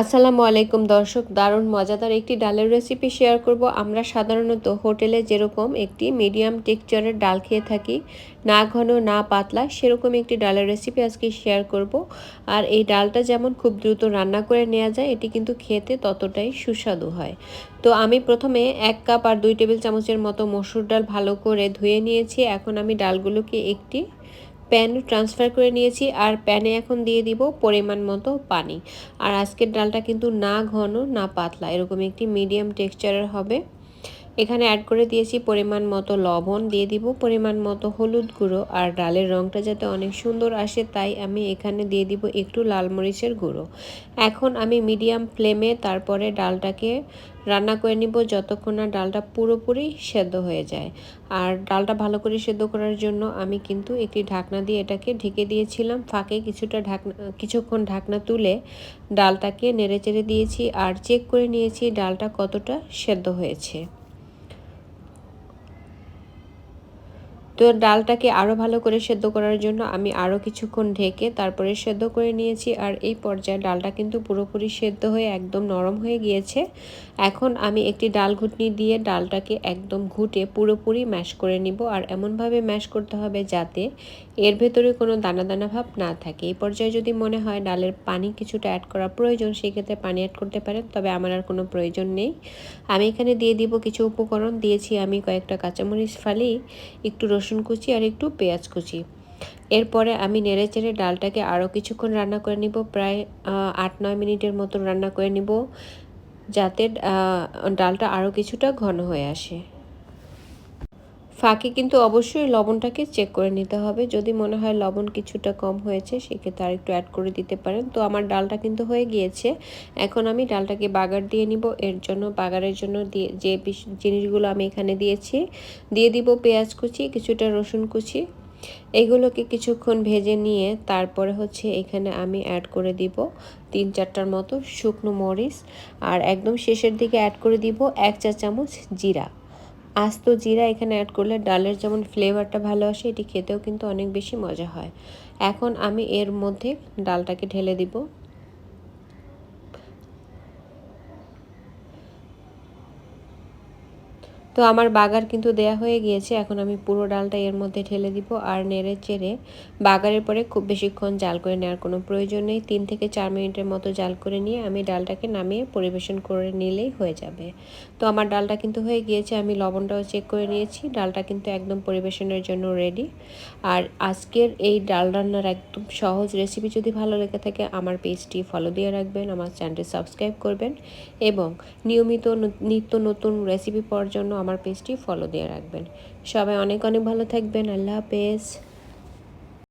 আসসালামু আলাইকুম, দর্শক। দারুণ, মজাদার একটি ডালের রেসিপি শেয়ার করব। আমরা সাধারণত হোটেলে যেরকম একটি মিডিয়াম টেক্সচারের ডাল খেয়ে থাকি, না ঘন, না পাতলা, সেরকম একটি ডালের রেসিপি আজকে শেয়ার করব। আর এই ডালটা যেমন খুব দ্রুত রান্না করে নেওয়া যায়, এটি কিন্তু খেতে ততটাই সুস্বাদু হয়। তো আমি প্রথমে এক কাপ আর দুই টেবিল চামচের মতো মসুর ডাল ভালো করে ধুয়ে নিয়েছি। এখন আমি ডালগুলোকে একটি প্যান ট্রান্সফার করে নিয়েছি আর প্যানে এখন দিয়ে দিব পরিমাণ মতো পানি। আর আজকের ডালটা কিন্তু না ঘন, না পাতলা, এরকম একটি মিডিয়াম টেক্সচারের হবে। এখানে অ্যাড করে দিয়েছি পরিমাণ মতো লবণ, দিয়ে দিব পরিমাণ মতো হলুদ গুঁড়ো আর ডালের রঙটা যাতে অনেক সুন্দর আসে তাই আমি এখানে দিয়ে দিব একটু লাল মরিচের গুঁড়ো। এখন আমি মিডিয়াম ফ্লেমে তারপরে ডালটাকে রান্না করে নিব যতক্ষণ না ডালটা পুরোপুরি সেদ্ধ হয়ে যায়। আর ডালটা ভালো করে সেদ্ধ করার জন্য আমি কিন্তু একটি ঢাকনা দিয়ে এটাকে ঢেকে দিয়েছিলাম। ফাঁকে কিছুটা ঢাকনা, কিছুক্ষণ ঢাকনা তুলে ডালটাকে নেড়ে চেড়ে দিয়েছি আর চেক করে নিয়েছি ডালটা কতটা সেদ্ধ হয়েছে। তো ডালটাকে আরও ভালো করে সেদ্ধ করার জন্য আমি আরও কিছুক্ষণ ঢেকে তারপরে সেদ্ধ করে নিয়েছি। আর এই পর্যায়ে ডালটা কিন্তু পুরোপুরি সেদ্ধ হয়ে একদম নরম হয়ে গিয়েছে। এখন আমি একটি ডাল ঘুটনি দিয়ে ডালটাকে একদম ঘুটে পুরোপুরি ম্যাশ করে নিব। আর এমনভাবে ম্যাশ করতে হবে যাতে এর ভেতরে কোনো দানা দানা ভাব না থাকে। এই পর্যায়ে যদি মনে হয় ডালের পানি কিছুটা অ্যাড করা প্রয়োজন, সেক্ষেত্রে পানি অ্যাড করতে পারেন, তবে আমার আর কোনো প্রয়োজন নেই। আমি এখানে দিয়ে দিব কিছু উপকরণ। দিয়েছি আমি কয়েকটা কাঁচামরিচ ফালি, একটু রসুন কুচি আর একটু পেঁয়াজ কুচি। এরপরে আমি নেড়ে চেড়ে ডালটাকে আরও কিছুক্ষণ রান্না করে নিব, প্রায় আট নয় মিনিটের মতো রান্না করে নিব, যাতে ডালটা আরও কিছুটা ঘন হয়ে আসে। ফাঁকে কিন্তু অবশ্যই লবণটাকে চেক করে নিতে হবে। যদি মনে হয় লবণ কিছুটা কম হয়েছে, সেক্ষেত্রে আর একটু অ্যাড করে দিতে পারেন। তো আমার ডালটা কিন্তু হয়ে গিয়েছে। এখন আমি ডালটাকে বাগার দিয়ে নিব। এর জন্য, বাগারের জন্য দিয়ে, যে জিনিসগুলো আমি এখানে দিয়েছি, দিয়ে দিব পেঁয়াজ কুচি, কিছুটা রসুন কুচি। এগুলোকে কিছুক্ষণ ভেজে নিয়ে তারপরে হচ্ছে এখানে আমি অ্যাড করে দিব তিন চারটার মতো শুকনো মরিচ। আর একদম শেষের দিকে অ্যাড করে দিব এক চা চামচ জিরা। আস্ত জিরা এখানে অ্যাড করলে ডালের যেমন ফ্লেভারটা ভালো আসে, এটি খেতেও কিন্তু অনেক বেশি মজা হয়। এখন আমি এর মধ্যে ডালটাকে ঢেলে দিব। তো আমার বাগার কিন্তু দেয়া হয়ে গিয়েছে। এখন আমি পুরো ডালটা এর মধ্যে ঢেলে দিব আর নেড়ে চেড়ে বাগারের পরে খুব বেশিক্ষণ জাল করে নেওয়ার কোনো প্রয়োজন নেই। তিন থেকে চার মিনিটের মতো জাল করে নিয়ে আমি ডালটাকে নামিয়ে পরিবেশন করে নিলেই হয়ে যাবে। তো আমার ডালটা কিন্তু হয়ে গিয়েছে, আমি লবণটাও চেক করে নিয়েছি। ডালটা কিন্তু একদম পরিবেশনের জন্য রেডি আর আজকের এই ডাল রান্নার একদম সহজ রেসিপি যদি ভালো লেগে থাকে, আমার পেজটি ফলো দিয়ে রাখবেন, আমার চ্যানেলটি সাবস্ক্রাইব করবেন এবং নিয়মিত নিত্য নতুন রেসিপি পাওয়ার জন্য আমার পেজটি ফলো দিয়ে রাখবেন। সবাই অনেক অনেক ভালো থাকবেন। আল্লাহ হাফেজ।